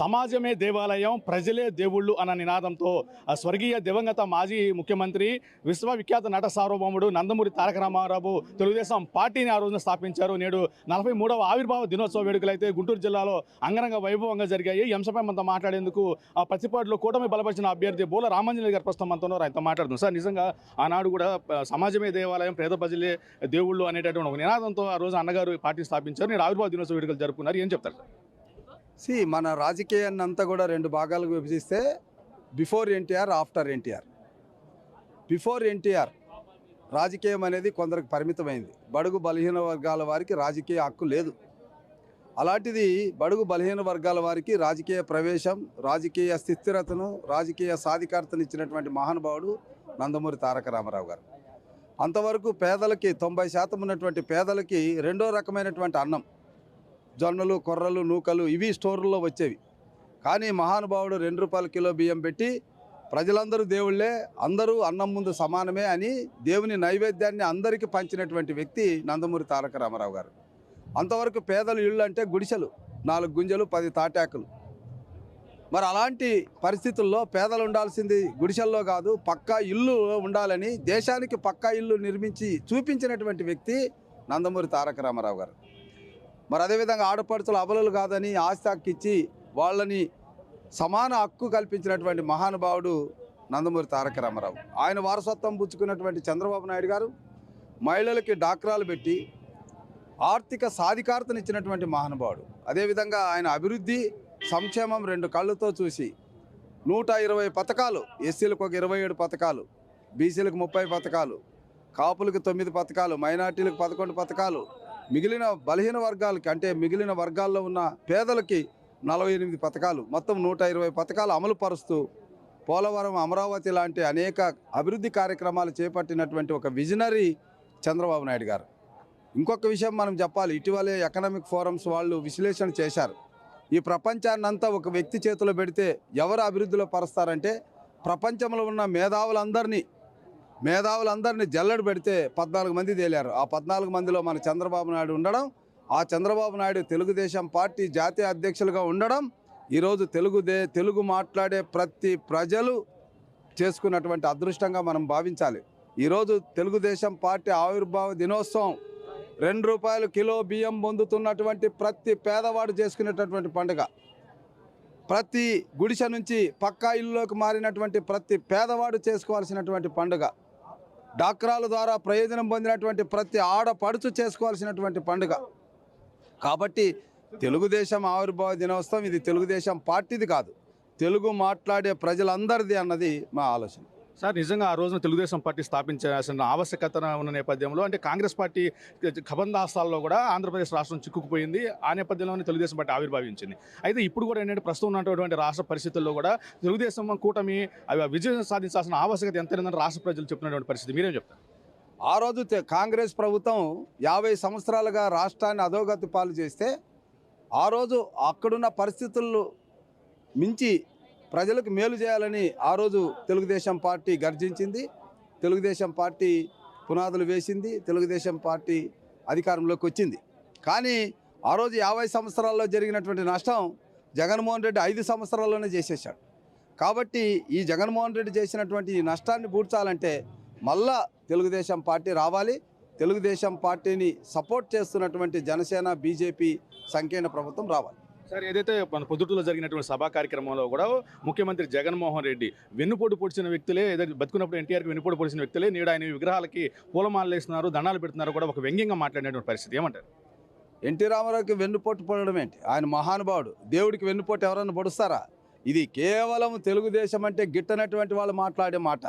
సమాజమే దేవాలయం ప్రజలే దేవుళ్ళు అన్న నినాదంతో స్వర్గీయ దివంగత మాజీ ముఖ్యమంత్రి విశ్వవిఖ్యాత నట సార్వభౌముడు నందమూరి తారక రామారావు తెలుగుదేశం పార్టీని ఆ రోజున స్థాపించారు. నేడు నలభై మూడవ ఆవిర్భావ దినోత్సవ వేడుకలు అయితే గుంటూరు జిల్లాలో అంగరంగ వైభవంగా జరిగాయి. ఈ అంశంపై మనతో మాట్లాడేందుకు ఆ ప్రతిపాటులో కూటమి బలపరిచిన అభ్యర్థి బోల రామాంజనేయులు గారు ప్రస్తుతం మనతో ఆయనతో మాట్లాడుతున్నాం. సార్ నిజంగా ఆనాడు కూడా సమాజమే దేవాలయం పేద ప్రజలే దేవుళ్ళు అనేటటువంటి ఒక నినాదంతో ఆ రోజు అన్నగారు పార్టీ స్థాపించారు. నేను ఆవిర్భావ దినోత్సవ వేడుకలు జరుపుకున్నారు. ఏం చెప్తారు? సార్ సి మన రాజకీయాన్ని అంతా కూడా రెండు భాగాలకు విభజిస్తే before NTR after NTR. Before NTR రాజకీయం అనేది కొందరికి పరిమితమైంది. బడుగు బలహీన వర్గాల వారికి రాజకీయ హక్కు లేదు. అలాంటిది బడుగు బలహీన వర్గాల వారికి రాజకీయ ప్రవేశం రాజకీయ స్థితిరతను రాజకీయ సాధికారతను ఇచ్చినటువంటి మహానుభావుడు నందమూరి తారక రామారావు గారు. అంతవరకు పేదలకి తొంభై శాతం ఉన్నటువంటి పేదలకి రెండో రకమైనటువంటి అన్నం జొన్నలు కొర్రలు నూకలు ఇవి స్టోర్లలో వచ్చేవి. కానీ మహానుభావుడు రెండు రూపాయల కిలో బియ్యం పెట్టి ప్రజలందరూ దేవుళ్ళే అందరూ అన్నం ముందు సమానమే అని దేవుని నైవేద్యాన్ని అందరికీ పంచినటువంటి వ్యక్తి నందమూరి తారక రామారావు గారు. అంతవరకు పేదలు ఇళ్ళు అంటే గుడిసెలు నాలుగు గుంజలు పది తాటాకులు. మరి అలాంటి పరిస్థితుల్లో పేదలు ఉండాల్సింది గుడిసెల్లో కాదు పక్కా ఇల్లు ఉండాలని దేశానికి పక్కా ఇల్లు నిర్మించి చూపించినటువంటి వ్యక్తి నందమూరి తారక రామారావు గారు. మరి అదేవిధంగా ఆడపడుచులు అబలలు కాదని ఆస్తి హక్కు ఇచ్చి వాళ్ళని సమాన హక్కు కల్పించినటువంటి మహానుభావుడు నందమూరి తారక రామారావు. ఆయన వారసత్వం పుచ్చుకున్నటువంటి చంద్రబాబు నాయుడు గారు మహిళలకి డాక్రాలు పెట్టి ఆర్థిక సాధికారతనిచ్చినటువంటి మహానుభావుడు. అదేవిధంగా ఆయన అభివృద్ధి సంక్షేమం రెండు కళ్ళతో చూసి నూట ఇరవై పథకాలు ఎస్సీలకు ఒక ఇరవై ఏడు పథకాలు బీసీలకు ముప్పై పథకాలు కాపులకు తొమ్మిది పథకాలు మైనార్టీలకు పదకొండు పథకాలు మిగిలిన బలహీన వర్గాలకి అంటే మిగిలిన వర్గాల్లో ఉన్న పేదలకి నలభై ఎనిమిది పథకాలు మొత్తం నూట ఇరవై పథకాలు అమలు పరుస్తూ పోలవరం అమరావతి లాంటి అనేక అభివృద్ధి కార్యక్రమాలు చేపట్టినటువంటి ఒక విజనరీ చంద్రబాబు నాయుడు గారు. ఇంకొక విషయం మనం చెప్పాలి ఇటీవలే ఎకనామిక్ ఫోరమ్స్ వాళ్ళు విశ్లేషణ చేశారు. ఈ ప్రపంచాన్నంతా ఒక వ్యక్తి చేతిలో పెడితే ఎవరు అభివృద్ధిలో పరుస్తారంటే ప్రపంచంలో ఉన్న మేధావులందరినీ మేధావులందరినీ జల్లడి పెడితే పద్నాలుగు మంది తేలారు. ఆ పద్నాలుగు మందిలో మన చంద్రబాబు నాయుడు ఉండడం ఆ చంద్రబాబు నాయుడు తెలుగుదేశం పార్టీ జాతీయ అధ్యక్షులుగా ఉండడం ఈరోజు తెలుగుదే తెలుగు మాట్లాడే ప్రతి ప్రజలు చేసుకున్నటువంటి అదృష్టంగా మనం భావించాలి. ఈరోజు తెలుగుదేశం పార్టీ ఆవిర్భావ దినోత్సవం రెండు రూపాయలు కిలో బియ్యం పొందుతున్నటువంటి ప్రతి పేదవాడు చేసుకునేటటువంటి పండుగ. ప్రతి గుడిసె నుంచి పక్కా ఇల్లులోకి మారినటువంటి ప్రతి పేదవాడు చేసుకోవాల్సినటువంటి పండుగ. డాక్రాల ద్వారా ప్రయోజనం పొందినటువంటి ప్రతి ఆడపడుచు చేసుకోవాల్సినటువంటి పండుగ. కాబట్టి తెలుగుదేశం ఆవిర్భావ దినోత్సవం ఇది తెలుగుదేశం పార్టీది కాదు. తెలుగు మాట్లాడే ప్రజలందరిది అన్నది మా ఆలోచన. సార్ నిజంగా ఆ రోజున తెలుగుదేశం పార్టీ స్థాపించాల్సిన ఆవశ్యకత ఉన్న నేపథ్యంలో అంటే కాంగ్రెస్ పార్టీ ఖబందాస్తాల్లో కూడా ఆంధ్రప్రదేశ్ రాష్ట్రం చిక్కుకుపోయింది. ఆ నేపథ్యంలోనే తెలుగుదేశం పార్టీ ఆవిర్భావించింది. అయితే ఇప్పుడు కూడా ఏంటంటే ప్రస్తుతం ఉన్నటువంటి రాష్ట్ర పరిస్థితుల్లో కూడా తెలుగుదేశం కూటమి అవి విజయం సాధించాల్సిన ఆవశ్యకత ఎంతైందని రాష్ట్ర ప్రజలు చెప్తున్నటువంటి పరిస్థితి. మీరేం చెప్తారు? ఆ రోజు కాంగ్రెస్ ప్రభుత్వం యాభై సంవత్సరాలుగా రాష్ట్రాన్ని అధోగతి పాలు చేస్తే ఆ రోజు అక్కడున్న పరిస్థితులు మించి ప్రజలకు మేలు చేయాలని ఆ రోజు తెలుగుదేశం పార్టీ గర్జించింది. తెలుగుదేశం పార్టీ పునాదులు వేసింది. తెలుగుదేశం పార్టీ అధికారంలోకి వచ్చింది. కానీ ఆ రోజు యాభై సంవత్సరాల్లో జరిగినటువంటి నష్టం జగన్మోహన్ రెడ్డి ఐదు సంవత్సరాల్లోనే చేసేసాడు కాబట్టి ఈ జగన్మోహన్ రెడ్డి చేసినటువంటి ఈ నష్టాన్ని పూడ్చాలంటే మళ్ళా తెలుగుదేశం పార్టీ రావాలి. తెలుగుదేశం పార్టీని సపోర్ట్ చేస్తున్నటువంటి జనసేన బీజేపీ సంకీర్ణ ప్రభుత్వం రావాలి. సార్ ఏదైతే మన పొద్దుటూరులో జరిగినటువంటి సభా కార్యక్రమంలో కూడా ముఖ్యమంత్రి జగన్మోహన్ రెడ్డి వెన్నుపోటు పొడిచిన వ్యక్తులే ఏదైతే బతుకున్నప్పుడు ఎన్టీఆర్కి వెన్నుపోటు పొడిచిన వ్యక్తులే నేడు ఆయన విగ్రహాలకి పూలమాలలు వేస్తున్నారు దండాలు పెడుతున్నారు కూడా ఒక వ్యంగ్యంగా మాట్లాడినటువంటి పరిస్థితి. ఏమంటారు? ఎన్టీ రామారావుకి వెన్నుపోటు పడడం ఏంటి? ఆయన మహానుభావుడు. దేవుడికి వెన్నుపోటు ఎవరన్నా పొడుస్తారా? ఇది కేవలం తెలుగుదేశం అంటే గిట్టనటువంటి వాళ్ళు మాట్లాడే మాట.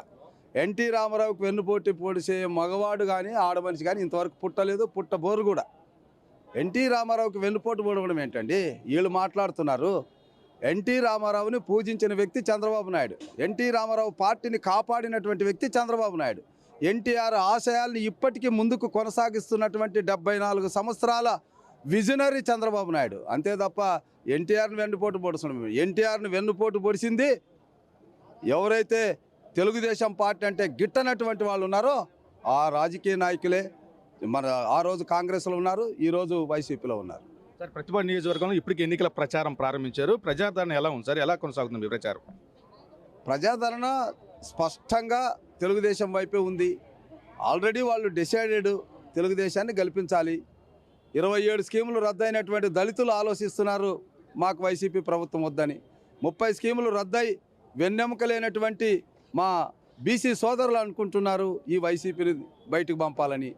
ఎన్టీ రామారావుకి వెన్నుపోటు పొడిసే మగవాడు కానీ ఆడమనిషి కానీ ఇంతవరకు పుట్టలేదు పుట్టబోరు కూడా. ఎన్టీ రామారావుకి వెన్నుపోటు పొడవడం ఏంటండి? వీళ్ళు మాట్లాడుతున్నారు. ఎన్టీ రామారావుని పూజించిన వ్యక్తి చంద్రబాబు నాయుడు. ఎన్టీ రామారావు పార్టీని కాపాడినటువంటి వ్యక్తి చంద్రబాబు నాయుడు. ఎన్టీఆర్ ఆశయాల్ని ఇప్పటికీ ముందుకు కొనసాగిస్తున్నటువంటి డెబ్బై నాలుగు సంవత్సరాల విజనరీ చంద్రబాబు నాయుడు. అంతే తప్ప ఎన్టీఆర్ని వెన్నుపోటు పొడుస్తున్నాం ఎన్టీఆర్ని వెన్నుపోటు పొడిచింది ఎవరైతే తెలుగుదేశం పార్టీ అంటే గిట్టనటువంటి వాళ్ళు ఉన్నారో ఆ రాజకీయ నాయకులే. మన ఆ రోజు కాంగ్రెస్లో ఉన్నారు ఈరోజు వైసీపీలో ఉన్నారు. సార్ ప్రతిభ నియోజకవర్గంలో ఇప్పటికి ఎన్నికల ప్రచారం ప్రారంభించారు. ప్రజాదరణ ఎలా ఉంది సార్? ఎలా కొనసాగుతుంది మీ ప్రచారం? ప్రజాదరణ స్పష్టంగా తెలుగుదేశం వైపే ఉంది. ఆల్రెడీ వాళ్ళు డిసైడెడ్ తెలుగుదేశాన్ని గెలిపించాలి. ఇరవై ఏడు స్కీములు రద్దయినటువంటి దళితులు ఆలోచిస్తున్నారు మాకు వైసీపీ ప్రభుత్వం వద్దని. ముప్పై స్కీములు రద్దై వెన్నెముక లేనటువంటి మా బీసీ సోదరులు అనుకుంటున్నారు ఈ వైసీపీని బయటకు పంపాలని.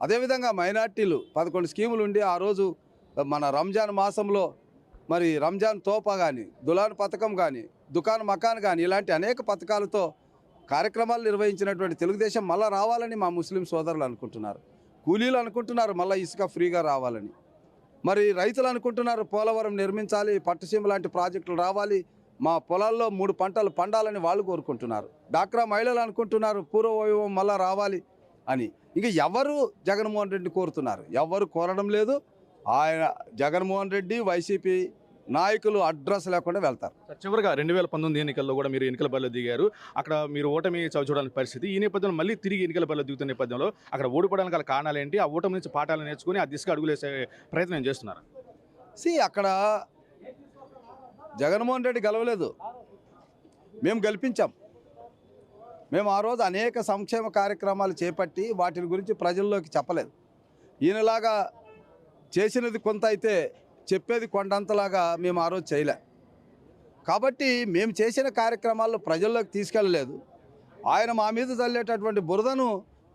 అదేవిధంగా మైనార్టీలు పదకొండు స్కీములు ఉండి ఆ రోజు మన రంజాన్ మాసంలో మరి రంజాన్ తోపా కానీ దులాన్ పథకం కానీ దుకాన్ మకాన్ కానీ ఇలాంటి అనేక పథకాలతో కార్యక్రమాలు నిర్వహించినటువంటి తెలుగుదేశం మళ్ళీ రావాలని మా ముస్లిం సోదరులు అనుకుంటున్నారు. కూలీలు అనుకుంటున్నారు మళ్ళీ ఇసుక ఫ్రీగా రావాలని. మరి రైతులు అనుకుంటున్నారు పోలవరం నిర్మించాలి పట్టుసీమ లాంటి ప్రాజెక్టులు రావాలి మా పొలాల్లో మూడు పంటలు పండాలని వాళ్ళు కోరుకుంటున్నారు. డాక్రా మహిళలు అనుకుంటున్నారు పూర్వ మళ్ళీ రావాలి అని. ఇంకా ఎవరు జగన్మోహన్ రెడ్డి కోరుతున్నారు? ఎవరు కోరడం లేదు. ఆయన జగన్మోహన్ రెడ్డి వైసీపీ నాయకులు అడ్రస్ లేకుండా వెళ్తారు. చివరిగా రెండు వేల పంతొమ్మిది ఎన్నికల్లో కూడా మీరు ఎన్నికల బరిలో దిగారు. అక్కడ మీరు ఓటమి చూడాలని పరిస్థితి. ఈ నేపథ్యంలో మళ్ళీ తిరిగి ఎన్నికల బరిలో దిగుతున్న నేపథ్యంలో అక్కడ ఓడిపోవడానికి గల కారణాలు ఏంటి? ఆ ఓటమి నుంచి పాఠాలు నేర్చుకుని ఆ దిశగా అడుగులేసే ప్రయత్నం చేస్తున్నారు? సి అక్కడ జగన్మోహన్ రెడ్డి గెలవలేదు. మేము గెలిపించాం. మేము ఆ రోజు అనేక సంక్షేమ కార్యక్రమాలు చేపట్టి వాటిని గురించి ప్రజల్లోకి చెప్పలేదు. ఈయనలాగా చేసినది కొంత అయితే చెప్పేది కొండంతలాగా మేము ఆ రోజు చేయలే. కాబట్టి మేము చేసిన కార్యక్రమాల్లో ప్రజల్లోకి తీసుకెళ్ళలేదు. ఆయన మా మీద చల్లేటటువంటి బురదను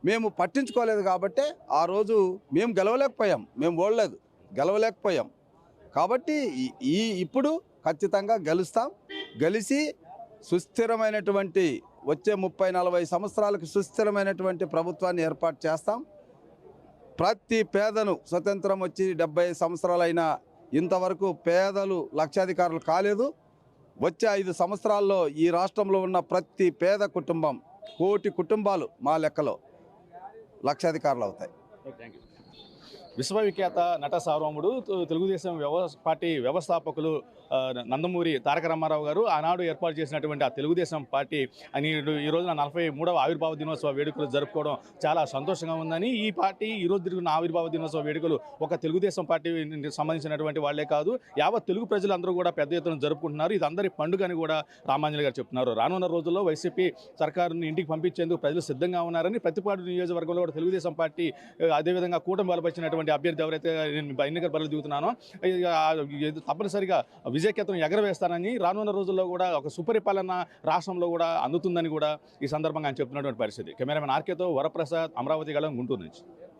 మేము పట్టించుకోలేదు కాబట్టి ఆ రోజు మేము గెలవలేకపోయాం. మేము ఓడలేదు గెలవలేకపోయాం. కాబట్టి ఈ ఇప్పుడు ఖచ్చితంగా గెలుస్తాం. గెలిచి సుస్థిరమైనటువంటి వచ్చే ముప్పై నలభై సంవత్సరాలకు సుస్థిరమైనటువంటి ప్రభుత్వాన్ని ఏర్పాటు చేస్తాం. ప్రతి పేదను స్వతంత్రం వచ్చి డెబ్బై సంవత్సరాలైనా ఇంతవరకు పేదలు లక్షాధికారులు కాలేదు. వచ్చే ఐదు సంవత్సరాల్లో ఈ రాష్ట్రంలో ఉన్న ప్రతి పేద కుటుంబం కోటి కుటుంబాలు మా లెక్కలో లక్షాధికారులు అవుతాయి. విశ్వవిఖ్యాత నట సార్వముడు తెలుగుదేశం వ్యవ పార్టీ వ్యవస్థాపకులు నందమూరి తారక రామారావు గారు ఆనాడు ఏర్పాటు చేసినటువంటి ఆ తెలుగుదేశం పార్టీ అని ఈ- రోజున నలభై మూడవ ఆవిర్భావ దినోత్సవ వేడుకలు జరుపుకోవడం చాలా సంతోషంగా ఉందని ఈ పార్టీ ఈ రోజు జరిగిన ఆవిర్భావ దినోత్సవ వేడుకలు ఒక తెలుగుదేశం పార్టీ సంబంధించినటువంటి వాళ్ళే కాదు యావత్ తెలుగు ప్రజలందరూ కూడా పెద్ద ఎత్తున జరుపుకుంటున్నారు. ఇది అందరి పండుగ అని కూడా రామాంజలి గారు చెప్తున్నారు. రానున్న రోజుల్లో వైసీపీ సర్కారుని ఇంటికి పంపించేందుకు ప్రజలు సిద్ధంగా ఉన్నారని ప్రతిపాడు నియోజకవర్గంలో కూడా తెలుగుదేశం పార్టీ అదేవిధంగా కూటమి బలపరిచినటువంటి అభ్యర్థి ఎవరైతే నేను ఎన్నికల బరువు దిగుతున్నానో తప్పనిసరిగా విజయకేతనం ఎగరవేస్తానని రానున్న రోజుల్లో కూడా ఒక సుపరిపాలన రాష్ట్రంలో కూడా అందుతుందని కూడా ఈ సందర్భంగా ఆయన చెప్తున్నటువంటి పరిస్థితి. కెమెరామెన్ ఆర్కేతో వరప్రసాద్ అమరావతి గళం గుంటూరు నుంచి.